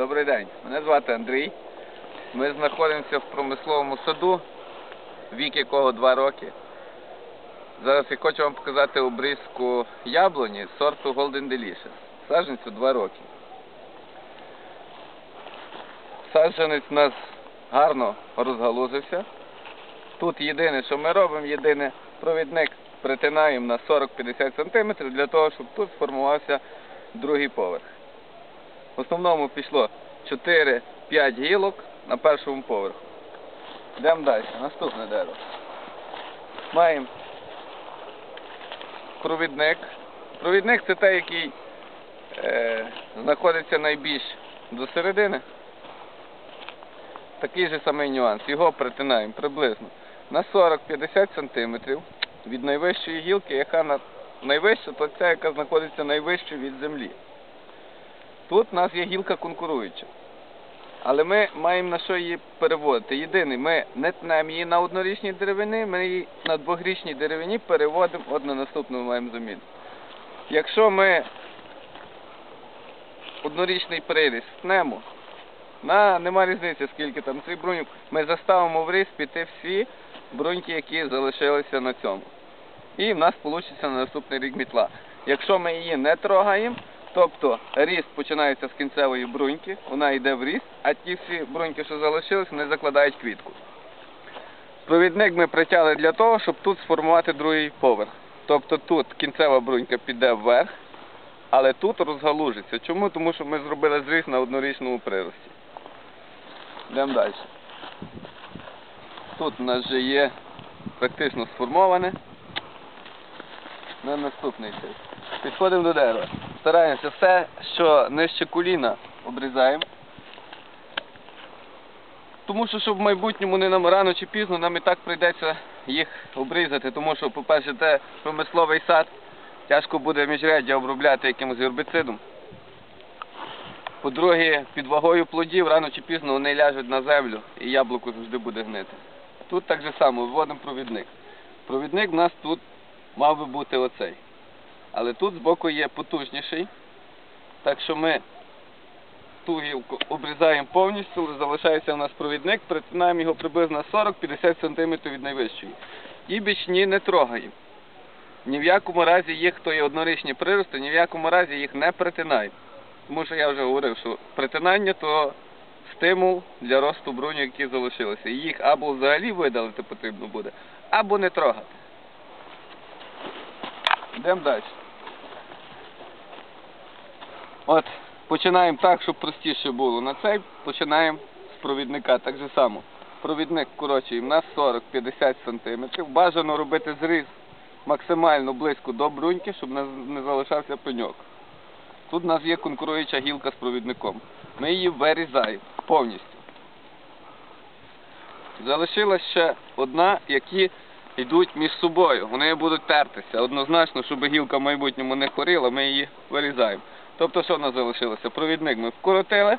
Добрий день. Мене звати Андрій. Ми знаходимося в промисловому саду, вік якого 2 роки. Зараз я хочу вам показати обрізку яблуні сорту Golden Delicious. Саджанцю 2 роки. Саджанець у нас гарно розгалузився. Тут єдине, що ми робимо, єдине провідник притинаємо на 40-50 см для того, щоб тут сформувався другий поверх. В основному пішло 4-5 гілок на першому поверху. Йдемо далі. Наступне дерево. Маємо провідник. Провідник це той, який е, знаходиться найбільш до середини. Такий же самий нюанс. Його притинаємо приблизно на 40-50 см від найвищої гілки, яка на найвища, то ця, яка знаходиться найвище від землі. Тут у нас є гілка конкуруюча. Але ми маємо на що її переводити. Єдине, ми не тнемо її на однорічній деревині, ми її на двохрічній деревині переводимо от на наступну маємо заміну. Якщо ми однорічний приріст тнемо, на, нема різниці, скільки там цих бруньок, ми заставимо в різ піти всі бруньки, які залишилися на цьому. І в нас вийде на наступний рік мітла. Якщо ми її не трогаємо, тобто ріст починається з кінцевої бруньки, вона йде в ріст, а ті всі бруньки, що залишились, вони закладають квітку. Провідник ми притягли для того, щоб тут сформувати другий поверх. Тобто тут кінцева брунька піде вверх, але тут розгалужиться. Чому? Тому що ми зробили зріз на однорічному прирості. Йдемо далі. Тут у нас вже є практично сформоване. На наступний тип. Підходимо до дерева. Стараємося все, що нижче коліна, обрізаємо. Тому що, щоб в майбутньому не нам рано чи пізно, нам і так прийдеться їх обрізати, тому що, по-перше, те промисловий сад, тяжко буде міжряддя обробляти якимось гербіцидом. По-друге, під вагою плодів рано чи пізно вони ляжуть на землю і яблуко завжди буде гнити. Тут так же само виводимо провідник. Провідник в нас тут мав би бути оцей. Але тут збоку є потужніший. Так що ми ту обрізаємо повністю, залишається у нас провідник, притинаємо його приблизно 40-50 см від найвищої. І бічні не трогаємо. Ні в якому разі їх, хто є однорічні прирости, ні в якому разі їх не притинаємо. Тому що я вже говорив, що притинання то стимул для росту бруню, які залишилися. Їх або взагалі видалити потрібно буде, або не трогати. Йдемо далі. От, починаємо так, щоб простіше було. На цей починаємо з провідника так же само. Провідник вкорочуємо на 40-50 см. Бажано робити зріз максимально близько до бруньки, щоб не, не залишався пеньок. Тут у нас є конкуруюча гілка з провідником. Ми її вирізаємо повністю. Залишилась ще одна, які йдуть між собою. Вони будуть тертися. Однозначно, щоб гілка в майбутньому не хворіла, ми її вирізаємо. Тобто, що в нас залишилося? Провідник ми вкоротили,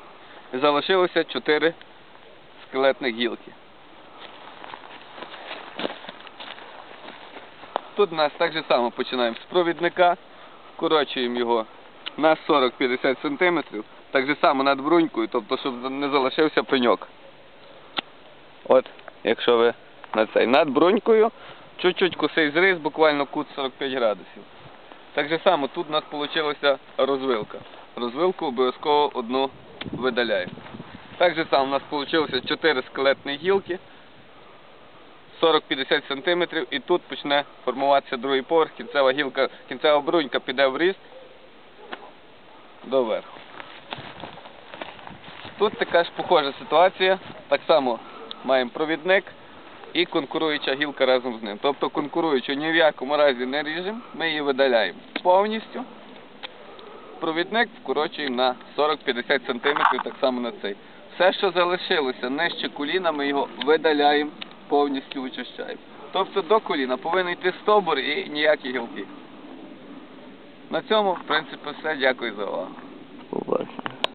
і залишилося 4 скелетних гілки. Тут нас так же само починаємо з провідника, вкорочуємо його на 40-50 см, так же само над брунькою, тобто, щоб не залишився пеньок. От, якщо ви на цей над брунькою, чуть-чуть косий зріз, буквально кут 45 градусів. Так же само тут у нас вийшла розвилка. Розвилку обов'язково одну видаляємо. Так же само у нас вийшло 4 скелетні гілки, 40-50 см, і тут почне формуватися другий поверх, кінцева гілка, кінцева брунька піде в ріст доверху. Тут така ж похожа ситуація. Так само маємо провідник і конкуруюча гілка разом з ним. Тобто конкуруючу ні в якому разі не ріжемо, ми її видаляємо повністю. Провідник вкорочуємо на 40-50 см, так само на цей. Все, що залишилося нижче коліна, ми його видаляємо, повністю вичищаємо. Тобто до коліна повинен йти стовбур і ніякі гілки. На цьому, в принципі, все. Дякую за увагу.